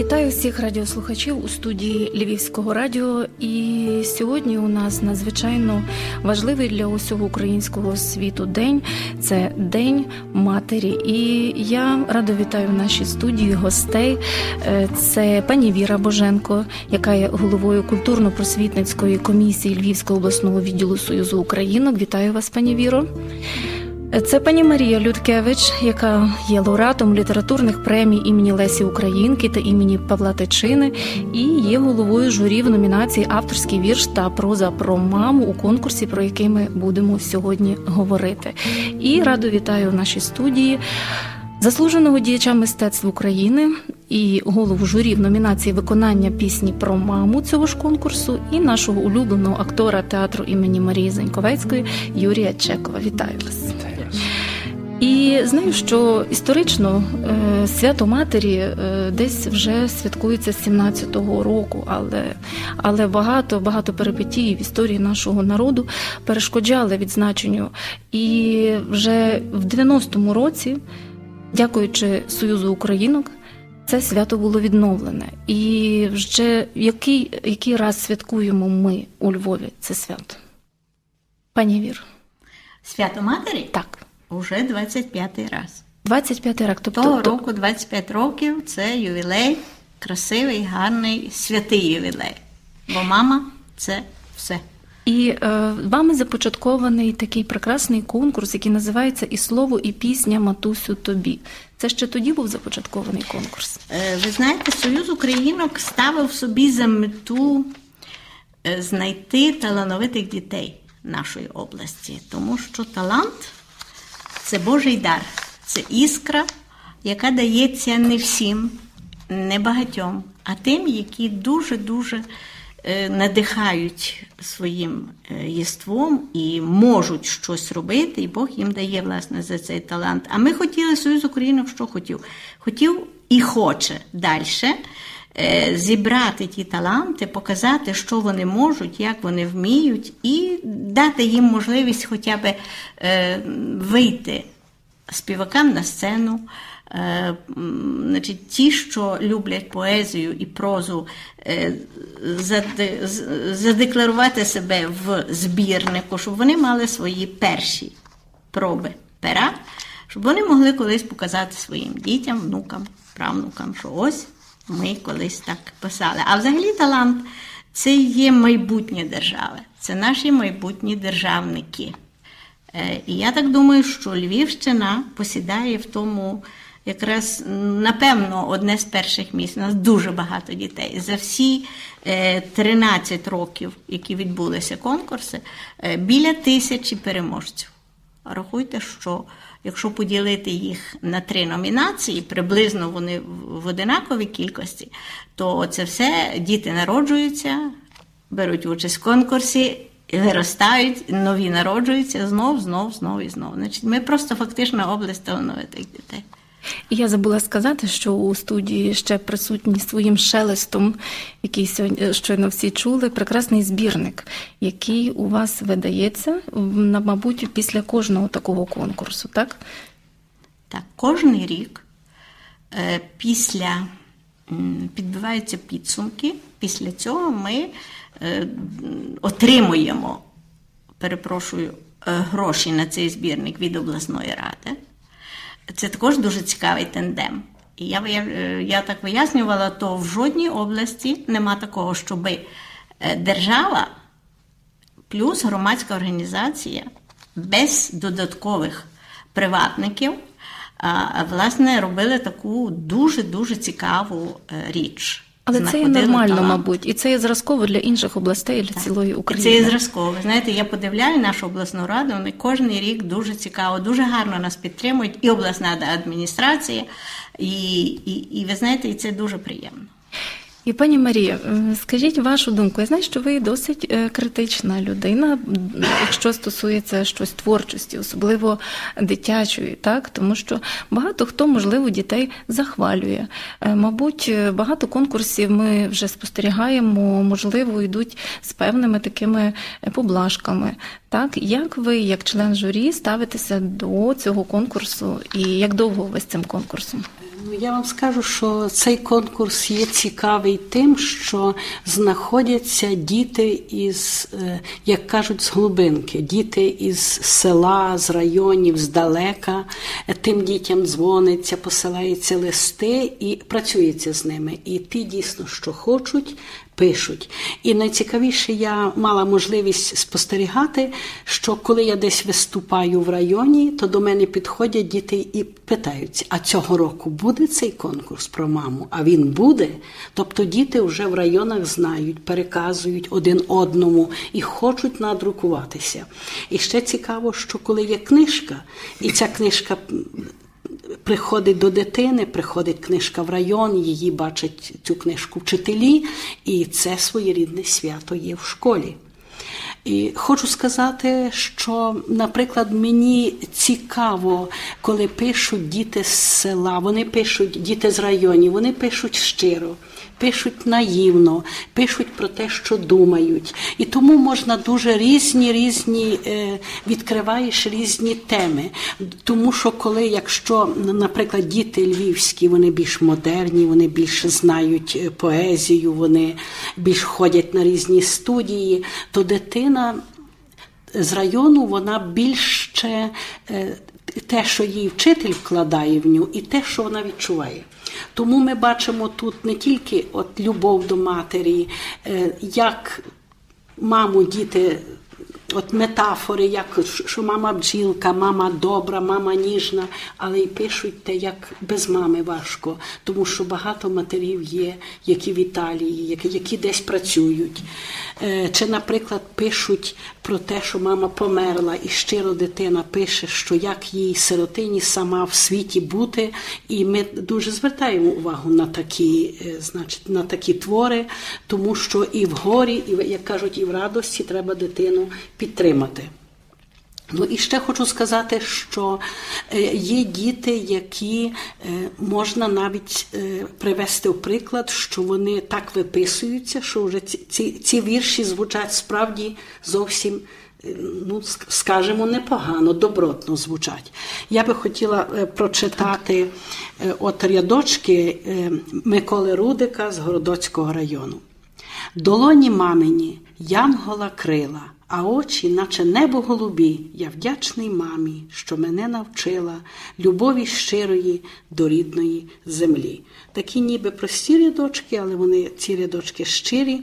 Вітаю всіх радіослухачів у студії Львівського радіо. І сьогодні у нас надзвичайно важливий для усього українського світу день це День Матері. І я радо вітаю в нашій студії гостей. Е, це пані Віра Боженко, яка є головою культурно-просвітницької комісії Львівського обласного відділу Союзу Українок. Вітаю вас, пані Віро. Це пані Марія Людкевич, яка є лауреатом літературних премій імені Лесі Українки та імені Павла Тичини, і є головою журі в номінації Авторський вірш та проза про маму у конкурсі, про який ми будемо сьогодні говорити. І радо вітаю в нашій студії. Заслуженого діяча мистецтв України і голову журі в номінації виконання пісні про маму цього ж конкурсу, і нашого улюбленого актора театру імені Марії Заньковецької Юрія Чекова. Вітаю вас! І знаю, що історично е, свято Матері е, десь вже святкується з 17-го року, але але багато багато перипетій в історії нашого народу перешкоджали відзначенню. І вже в 90-му році, дякуючи Союзу Українок, це свято було відновлене. І вже який, який раз святкуємо ми у Львові це свято? Пані Вір. Свято Матері? Так. Уже 25-й раз. 25 рік. Тобто Того року 25 років це ювілей, красивий, гарний, святий ювілей. Бо мама це все. І е, вами започаткований такий прекрасний конкурс, який називається І слово, і пісня Матусю тобі. Це ще тоді був започаткований конкурс. Е, ви знаєте, Союз Українок ставив собі за мету е, знайти талановитих дітей нашої області, тому що талант це Божий дар, це іскра, яка дається не всім, не багатьом, а тим, які дуже-дуже надихають своїм єством і можуть щось робити, і Бог їм дає власне за цей талант. А ми хотіли Союз Українок, що хотів? Хотів і хоче далі. Зібрати ті таланти, показати, що вони можуть, як вони вміють, і дати їм можливість хоча б е, вийти співакам на сцену. Е, значить, Ті, що люблять поезію і прозу, е, задекларувати себе в збірнику, щоб вони мали свої перші проби пера, щоб вони могли колись показати своїм дітям, внукам, правнукам, що ось ми колись так писали. А взагалі талант це є майбутнє держави, це наші майбутні державники. І я так думаю, що Львівщина посідає в тому якраз, напевно, одне з перших місць. У нас дуже багато дітей. За всі 13 років, які відбулися конкурси, біля тисячі переможців. Рахуйте, що якщо поділити їх на три номінації, приблизно вони в одинаковій кількості, то це все діти народжуються, беруть участь в конкурсі. Виростають, нові народжуються знов, знов, знов і знов. Значить, Ми просто фактично область талановитих дітей. Я забула сказати, що у студії ще присутні своїм шелестом, який сьогодні щойно всі чули, прекрасний збірник, який у вас видається, мабуть, після кожного такого конкурсу, так? Так, кожен рік після підбиваються підсумки, після цього ми отримуємо, перепрошую, гроші на цей збірник від обласної ради. Це також дуже цікавий тендем. І я я так вияснювала, то в жодній області нема такого, щоб держава плюс громадська організація без додаткових приватників власне робили таку дуже-дуже цікаву річ. Але це є нормально, талант. мабуть, і це є зразково для інших областей, для так. цілої України. Це є зразково. Знаєте, я подивляю нашу обласну раду, вони кожен рік дуже цікаво, дуже гарно нас підтримують, і обласна адміністрація, і, і, і ви знаєте, і це дуже приємно. І пані Марія, е, скажіть вашу думку. Я знаю, що ви досить е, критична людина, якщо стосується щось творчості, особливо дитячої, так тому що багато хто, можливо, дітей захвалює. Е, мабуть, багато конкурсів ми вже спостерігаємо, можливо, йдуть з певними такими поблажками. Так, як ви, як член журі, ставитеся до цього конкурсу, і як довго ви з цим конкурсом? Ну, я вам скажу, що цей конкурс є цікавий тим, що знаходяться діти із, е, як кажуть, з глибинки, діти із села, з районів, здалека. Тим дітям дзвониться, посилаються листи і працюється з ними. І ті дійсно, що хочуть, пишуть. І найцікавіше, я мала можливість спостерігати, що коли я десь виступаю в районі, то до мене підходять діти і питаються: а цього року буде цей конкурс про маму? А він буде. Тобто діти вже в районах знають, переказують один одному і хочуть надрукуватися. І ще цікаво, що коли є книжка, і ця книжка приходить до дитини, приходить книжка в район, її бачать цю книжку вчителі, і це своєрідне свято є в школі. І хочу сказати, що, наприклад, мені цікаво, коли пишуть діти з села, вони пишуть діти з районів, вони пишуть щиро пишуть наївно, пишуть про те, що думають. І тому можна дуже різні, різні е, відкриваєш різні теми. Тому що, коли, якщо, наприклад, діти львівські, вони більш модерні, вони більше знають е, поезію, вони більш ходять на різні студії, то дитина. З району вона більше е, те, що їй вчитель вкладає в нього, і те, що вона відчуває. Тому ми бачимо тут не тільки от любов до матері, е, як маму діти. От метафори, як що мама бджілка, мама добра, мама ніжна, але й пишуть те, як без мами важко, тому що багато матерів є, які в Італії, які які десь працюють. Е, чи, наприклад, пишуть про те, що мама померла, і щиро дитина пише, що як їй сиротині сама в світі бути, і ми дуже звертаємо увагу на такі, е, значить, на такі твори, тому що і в горі, і як кажуть, і в радості треба дитину підтримати. Ну і ще хочу сказати, що е, є діти, які е, можна навіть е, привести в приклад, що вони так виписуються, що вже ці, ці, вірші звучать справді зовсім. Ну, скажімо, непогано, добротно звучать. Я би хотіла прочитати от рядочки Миколи Рудика з Городоцького району. Долоні мамині, янгола крила а очі, наче небо голубі, я вдячний мамі, що мене навчила любові щирої до рідної землі. Такі ніби прості рядочки, але вони ці рядочки щирі.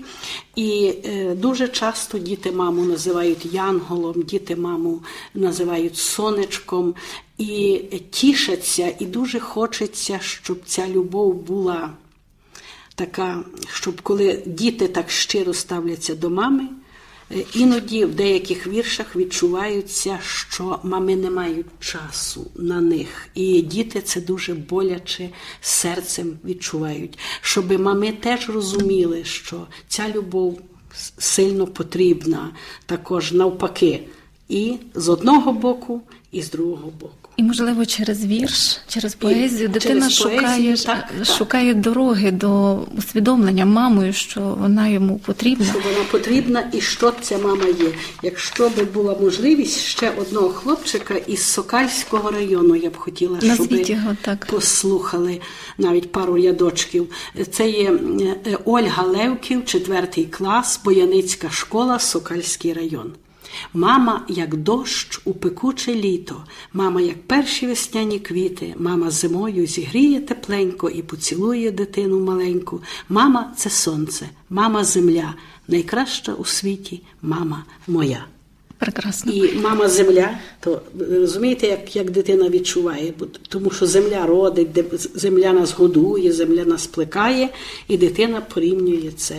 І е, дуже часто діти маму називають янголом, діти маму називають сонечком і тішаться, і дуже хочеться, щоб ця любов була така, щоб коли діти так щиро ставляться до мами. Е, іноді в деяких віршах відчуваються, що мами не мають часу на них, і діти це дуже боляче серцем відчувають, щоб мами теж розуміли, що ця любов сильно потрібна, також навпаки, і з одного боку, і з другого боку. І, можливо, через вірш, через поезію дитина через шукає так, шукає так. дороги до усвідомлення мамою, що вона йому потрібна. Що вона потрібна і що ця мама є. Якщо би була можливість ще одного хлопчика із Сокальського району, я б хотіла, щоб його, так. послухали навіть пару рядочків. Це є е, Ольга Левків, четвертий клас, Бояницька школа, Сокальський район. Мама, як дощ у пекуче літо, мама, як перші весняні квіти, мама зимою зігріє тепленько і поцілує дитину маленьку. Мама це сонце, мама земля, найкраща у світі мама моя. Прекрасно. І мама земля, то розумієте, як як дитина відчуває, тому що земля родить, земля нас годує, земля нас плекає, і дитина порівнює це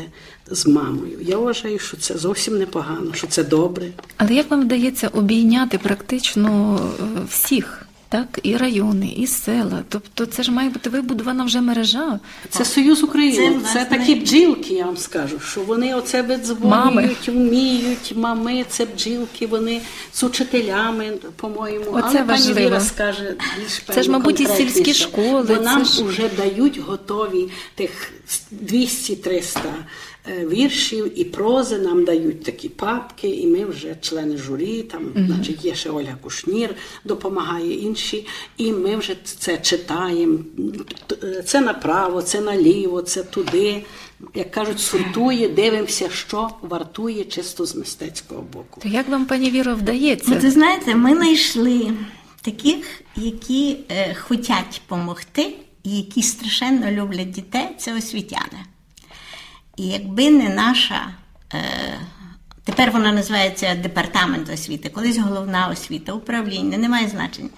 з мамою. Я вважаю, що це зовсім непогано, що це добре. Але як вам вдається обійняти практично е, всіх? Так, і райони, і села. Тобто це ж має бути вибудована вже мережа. Це Союз України, Це, це, такі бджілки, я вам скажу, що вони оце видзвонюють, вміють, мами, це бджілки, вони з учителями, по-моєму. Оце Але важливо. пані Віра скаже більш Це ж, мабуть, і сільські школи, Бо нам ж- вже дають готові тих 200-300 е, віршів і прози нам дають такі папки, і ми вже члени журі, там, значить, є ще Ольга Кушнір, допомагає інші, і ми вже це читаємо. Це направо, це наліво, це туди. Як кажуть, сортує, дивимося, що вартує чисто з мистецького боку. То як вам, пані Віро, вдається? Ну, ти знаєте, ми знайшли таких, які е, хочуть допомогти і які страшенно люблять дітей, це освітяни. І якби не наша, е, тепер вона називається департамент освіти, колись головна освіта, управління, немає значення.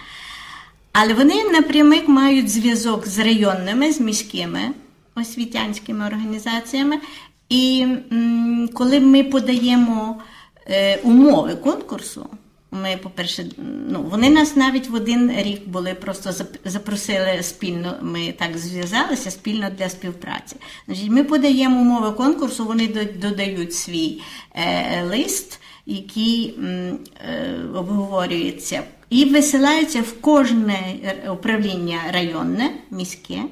Але вони напрямик мають зв'язок з районними, з міськими освітянськими організаціями. І коли ми подаємо е, умови конкурсу, ми, по-перше, ну, вони нас навіть в один рік були просто зап- запросили спільно, ми так зв'язалися спільно для співпраці. Значить, ми подаємо умови конкурсу, вони до- додають свій е, лист, який е, обговорюється, і висилається в кожне управління районне, міське.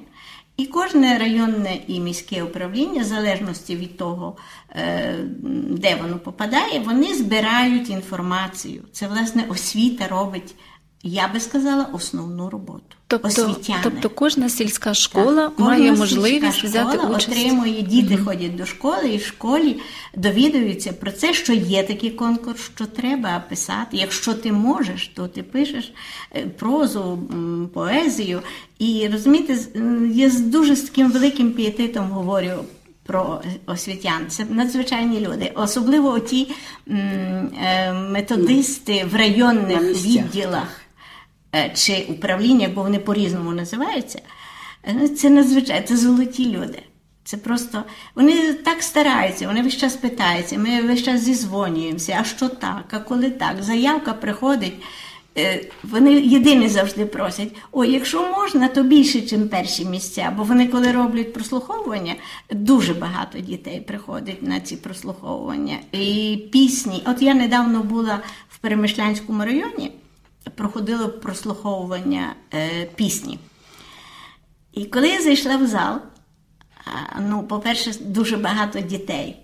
І кожне районне і міське управління, в залежності від того, е, де воно попадає, вони збирають інформацію. Це, власне, освіта робить, я би сказала, основну роботу. Тобто, Освітяни. тобто кожна сільська школа Кожна має сільська можливість школа взяти участь. Отримує, діти ходять до школи, і в школі довідуються про це, що є такий конкурс, що треба писати. Якщо ти можеш, то ти пишеш е, прозу, поезію. І розумієте, я з дуже з таким великим пієтетом говорю. Про освітян, це надзвичайні люди, особливо ті м, е, методисти в районних відділах чи управління, бо вони по-різному називаються, е, це надзвичайно, це золоті люди. Це просто вони так стараються, вони весь час питаються, ми весь час зізвонюємося, а що так, а коли так? Заявка приходить. е, Вони єдине завжди просять: ой, якщо можна, то більше, ніж перші місця. Бо вони, коли роблять прослуховування, дуже багато дітей приходить на ці прослуховування. І пісні. От я недавно була в Перемишлянському районі, проходило прослуховування е, пісні. І коли я зайшла в зал, ну, по-перше, дуже багато дітей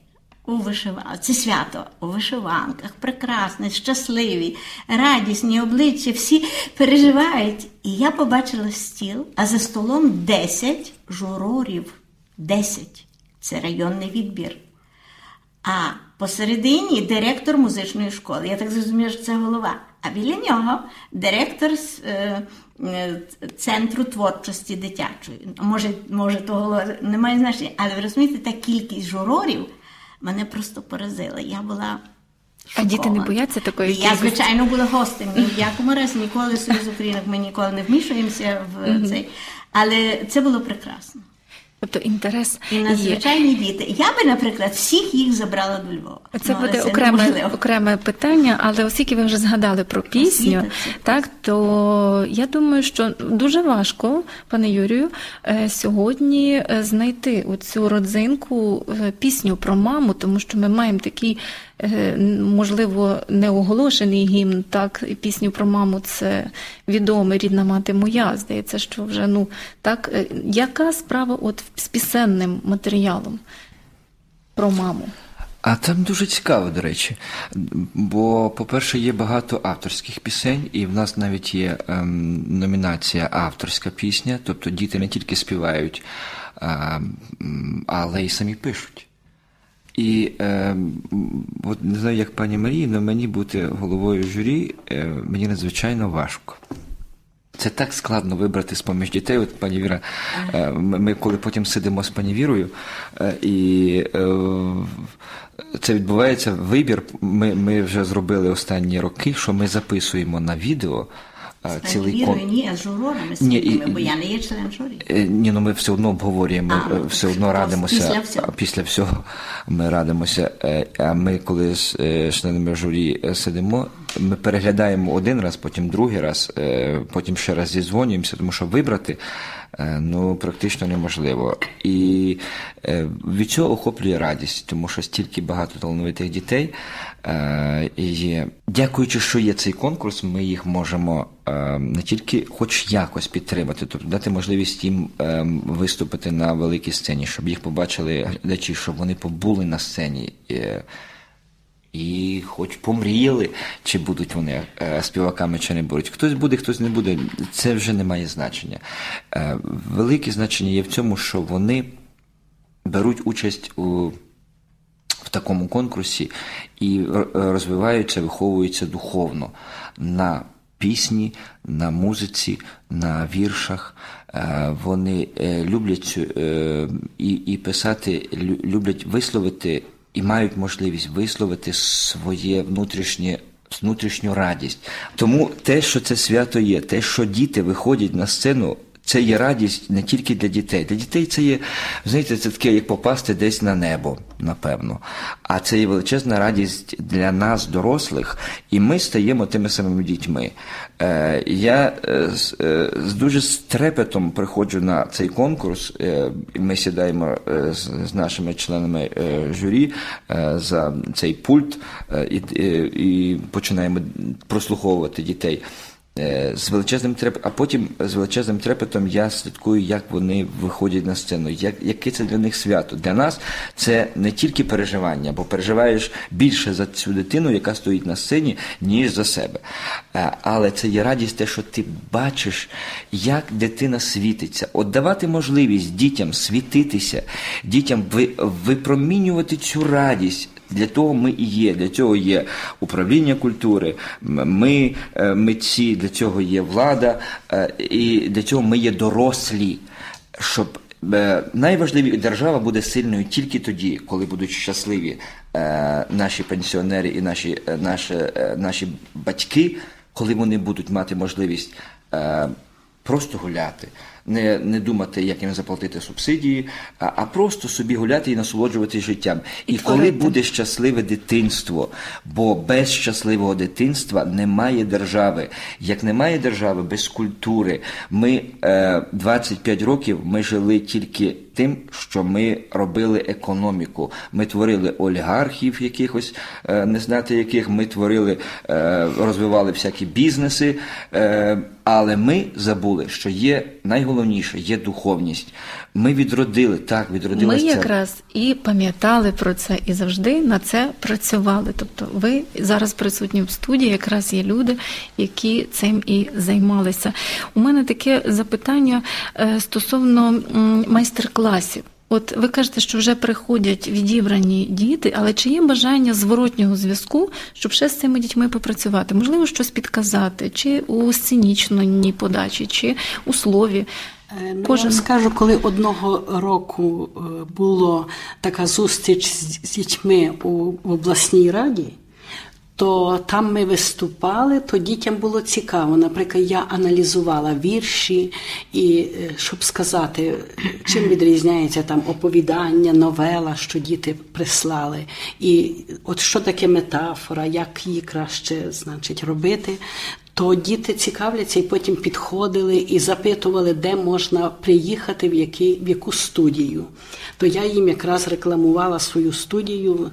у вишиванках. Це свято у вишиванках, прекрасне, щасливі, радісні обличчя, всі переживають. І я побачила стіл, а за столом 10 журорів. 10. Це районний відбір. А посередині директор музичної школи. Я так зрозуміла, що це голова. А біля нього директор з, е, е, центру творчості дитячої. Може, може, то голова немає значення, але ви розумієте, та кількість журорів мене просто поразила. Я була. А діти не бояться такої Я, кількості? звичайно, була гостем. Ні в якому разі ніколи Союз Українок ми ніколи не вмішуємося в цей. Але це було прекрасно. Тобто інтерес І є. надзвичайні діти. Я би, наприклад, всіх їх забрала до Львова. Це буде це окреме, окреме питання, але оскільки ви вже згадали про пісню, Освіта так то я думаю, що дуже важко, пане Юрію, е, сьогодні е, знайти оцю родзинку е, пісню про маму, тому що ми маємо такий, е, можливо, неоголошений гімн. Так, пісню про маму це відомий рідна мати моя. Здається, що вже ну так. е, Яка справа от з пісенним матеріалом про маму? А там дуже цікаво, до речі. Бо, по-перше, є багато авторських пісень, і в нас навіть є ем, номінація авторська пісня, тобто діти не тільки співають, а, але й самі пишуть. І е, от не знаю, як пані Марії, але мені бути головою журі е, мені надзвичайно важко. Це так складно вибрати з поміж дітей. От пані Віра, е, ми коли потім сидимо з пані Вірою, е, і е, це відбувається вибір. Ми, ми вже зробили останні роки, що ми записуємо на відео цілий кон. ні, а з журорами Ні, і- бо я не є член журі. Е, Ні, ну ми все одно обговорюємо, А, е, все одно після радимося. всього. Після всього ми радимося. Е, А ми, коли з членами журі сидимо, ми переглядаємо один раз, потім другий раз, е, потім ще раз зідзвонюємося, тому що вибрати е, ну, практично неможливо. І е, від цього охоплює радість, тому що стільки багато талановитих дітей є. Дякуючи, що є цей конкурс, ми їх можемо не тільки хоч якось підтримати, тобто дати можливість їм виступити на великій сцені, щоб їх побачили глядачі, щоб вони побули на сцені і хоч помріяли, чи будуть вони е, співаками, чи не будуть. Хтось буде, хтось не буде, це вже не має значення. Е, велике значення є в цьому, що вони беруть участь у. В такому конкурсі і розвиваються, виховуються духовно на пісні, на музиці, на віршах. Е, вони люблять і і писати, люблять висловити і мають можливість висловити своє внутрішнє. Внутрішню радість. Тому те, що це свято є, те, що діти виходять на сцену, це є радість не тільки для дітей. Для дітей це є, знаєте, це таке, як попасти десь на небо, напевно. А це є величезна радість для нас, дорослих, і ми стаємо тими самими дітьми. Е, Я е, е, з дуже з трепетом приходжу на цей конкурс. Е, Ми сідаємо е, з, з нашими членами е, журі е, за цей пульт е, і, і починаємо прослуховувати дітей. Е, з величезним треп... а потім з величезним трепетом я слідкую, як вони виходять на сцену, як, яке це для них свято. Для нас це не тільки переживання, бо переживаєш більше за цю дитину, яка стоїть на сцені, ніж за себе. Е, але це є радість, те, що ти бачиш, як дитина світиться, от давати можливість дітям світитися, дітям випромінювати цю радість. Для того ми і є. Для цього є управління культури, ми е, митці, для цього є влада, е, і для цього ми є дорослі. Щоб е, найважливіше держава буде сильною тільки тоді, коли будуть щасливі наші пенсіонери і наші, наші, наші батьки, коли вони будуть мати можливість просто гуляти не не думати, як їм заплатити субсидії, а а просто собі гуляти і насолоджуватися життям. І, і коли буде щасливе дитинство, бо без щасливого дитинства немає держави. Як немає держави без культури, ми е, 25 років ми жили тільки тим, що ми робили економіку. Ми творили олігархів, якихось е, не знати яких, ми творили, е, розвивали всякі бізнеси, е, але ми забули, що є найголовніше є духовність. Ми відродили так, відродили Ми якраз і пам'ятали про це, і завжди на це працювали. Тобто, ви зараз присутні в студії, якраз є люди, які цим і займалися. У мене таке запитання стосовно майстер-класу класів. От ви кажете, що вже приходять відібрані діти, але чи є бажання зворотнього зв'язку, щоб ще з цими дітьми попрацювати? Можливо, щось підказати, чи у сценічній подачі, чи у слові? Кожен ну, Кожен... Скажу, коли одного року е, була така зустріч з дітьми у обласній раді то там ми виступали, то дітям було цікаво. Наприклад, я аналізувала вірші, і е, щоб сказати, чим відрізняється там оповідання, новела, що діти прислали, і от що таке метафора, як її краще значить робити. То діти цікавляться і потім підходили і запитували, де можна приїхати, в який, в яку студію. То я їм якраз рекламувала свою студію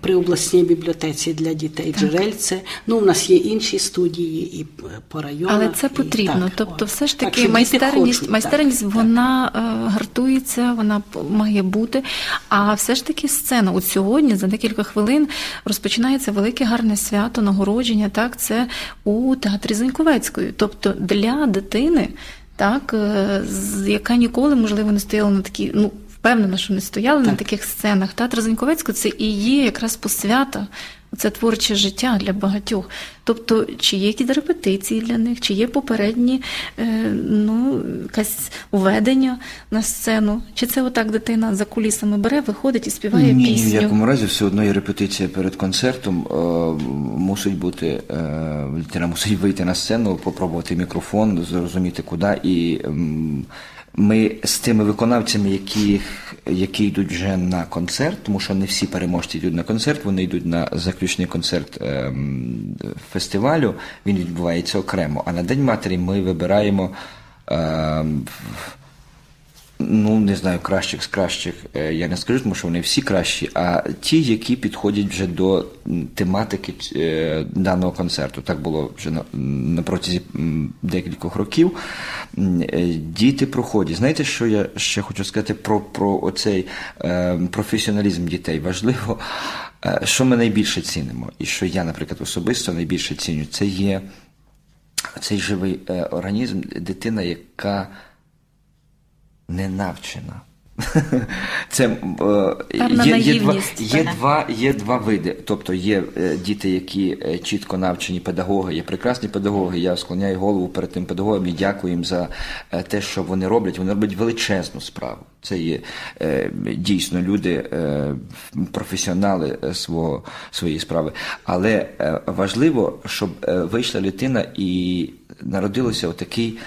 при обласній бібліотеці для дітей джерельце. Ну, у нас є інші студії і по районах. Але це потрібно. так, тобто, все ж таки так, майстерність, хочуть, майстерність так, вона так. Е, гартується, вона має бути. А все ж таки сцена. От сьогодні, за декілька хвилин, розпочинається велике гарне свято, нагородження. Так, це у театрі Заньковецької. Тобто для дитини. Так, е, яка ніколи, можливо, не стояла на такій, ну впевнена, що не стояли так. на таких сценах. Театр Заньковецького це і є якраз посвята. Це творче життя для багатьох. Тобто, чи є якісь репетиції для них, чи є попередні е, ну, якась уведення на сцену, чи це отак дитина за кулісами бере, виходить і співає Ні, пісню? Ні, в якому разі все одно є репетиція перед концертом. Е, мусить бути е, дитина мусить вийти на сцену, попробувати мікрофон, зрозуміти куди і. Ми з тими виконавцями, які які йдуть вже на концерт, тому що не всі переможці йдуть на концерт, вони йдуть на заключний концерт ем, фестивалю. Він відбувається окремо. А на День матері ми вибираємо. Ем, Ну, не знаю, кращих з кращих е, я не скажу, тому що вони всі кращі, а ті, які підходять вже до тематики е, даного концерту. Так було вже на, протязі декількох років. Е, діти проходять. Знаєте, що я ще хочу сказати про про оцей професіоналізм дітей? Важливо, що ми найбільше цінимо, і що я, наприклад, особисто найбільше ціню, це є цей живий організм, дитина, яка не навчена. Це е, є, є, два, є, два, є два види. Тобто є е, діти, які е, чітко навчені педагоги, є прекрасні педагоги. Я склоняю голову перед тим педагогом і дякую їм за те, що вони роблять. Вони роблять величезну справу. Це є дійсно люди, професіонали свого, своєї справи. Але важливо, щоб вийшла дитина і народилося отакий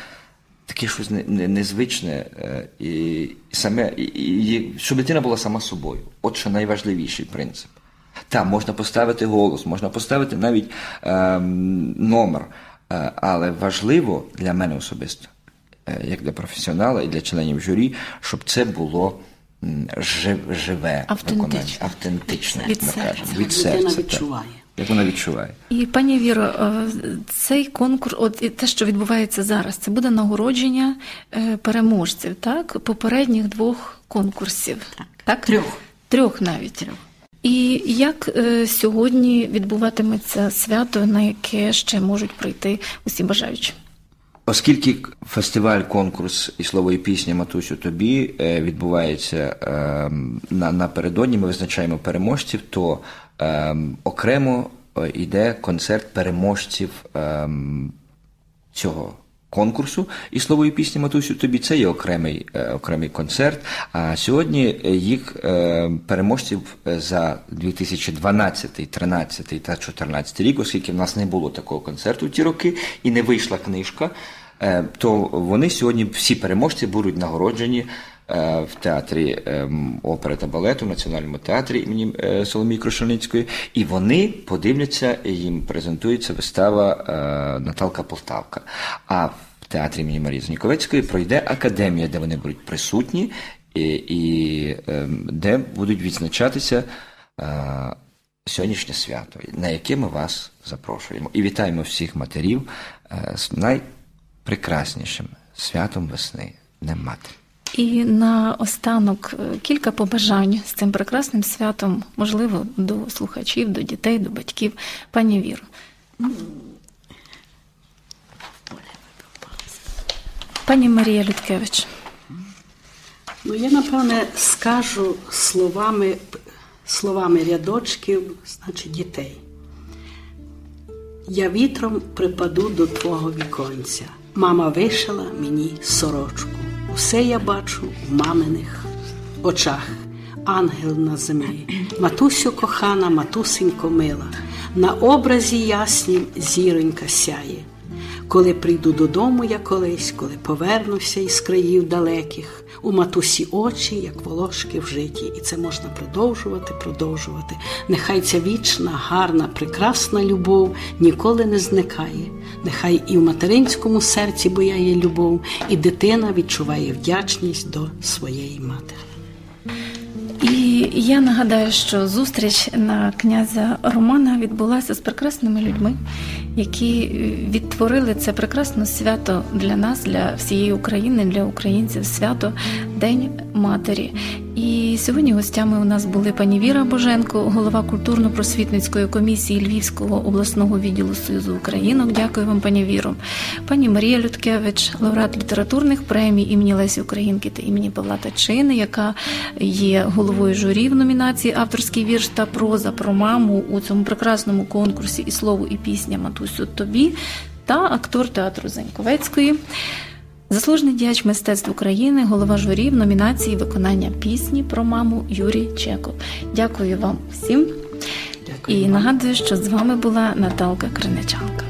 таке щось незвичне е, і саме, і, і, щоб дитина була сама собою. От що найважливіший принцип. Так, можна поставити голос, можна поставити навіть е, номер, е, але важливо для мене особисто, е, як для професіонала і для членів журі, щоб це було живе автентичне, автентичне від серця. Від серця відчуває як вона відчуває. І пані Віро, е, цей конкурс, от і те, що відбувається зараз, це буде нагородження е, переможців, так? Попередніх двох конкурсів. Так. так? Трьох. Трьох навіть. Трьох. І як е, сьогодні відбуватиметься свято, на яке ще можуть прийти усі бажаючі? Оскільки фестиваль, конкурс і слово і пісня Матусю тобі відбувається ем, на напередодні, ми визначаємо переможців, то ем, окремо йде е, концерт переможців ем, цього конкурсу і слової пісні Матусю тобі це є окремий е, окремий концерт. А сьогодні їх е, переможців за 2012, 13 та 2014 рік, оскільки в нас не було такого концерту ті роки і не вийшла книжка. Е, то вони сьогодні всі переможці будуть нагороджені Е, в театрі ем, опери та балету, в Національному театрі імені е, Соломії Крушельницької, і вони подивляться, їм презентується вистава Наталка Полтавка. А в театрі імені Марії Зніковецької пройде академія, де вони будуть присутні, і, і ем, де будуть відзначатися. Сьогоднішнє свято, на яке ми вас запрошуємо, і вітаємо всіх матерів з найпрекраснішим святом весни, Днем Матері. І на останок е, кілька побажань з цим прекрасним святом, можливо, до слухачів, до дітей, до батьків. Пані Віро. Пані Марія Людкевич. Ну, я напевне скажу словами, словами рядочків, значить, дітей. Я вітром припаду до твого віконця. Мама вишила мені сорочку. Усе я бачу в маминих очах, ангел на землі, матусю кохана, матусенько мила, на образі яснім зіронька сяє. Коли прийду додому я колись, коли повернуся із країв далеких, у матусі очі, як волошки в житті, і це можна продовжувати, продовжувати. Нехай ця вічна, гарна, прекрасна любов ніколи не зникає. Нехай і в материнському серці бояє любов, і дитина відчуває вдячність до своєї матері. Я нагадаю, що зустріч на князя Романа відбулася з прекрасними людьми, які відтворили це прекрасне свято для нас, для всієї України, для українців свято День Матері. І сьогодні гостями у нас були пані Віра Боженко, голова культурно-просвітницької комісії Львівського обласного відділу Союзу Українок. Дякую вам, пані Віро, пані Марія Людкевич, лауреат літературних премій імені Лесі Українки та імені Павла Тачини, яка є головою журі в номінації Авторський вірш та проза про маму у цьому прекрасному конкурсі і слово і пісня Матусю тобі та актор театру Заньковецької. Заслужений діяч мистецтв України, голова журі в номінації виконання пісні про маму Юрій Чеков. Дякую вам всім Дякую і вам. нагадую, що з вами була Наталка Криничанка.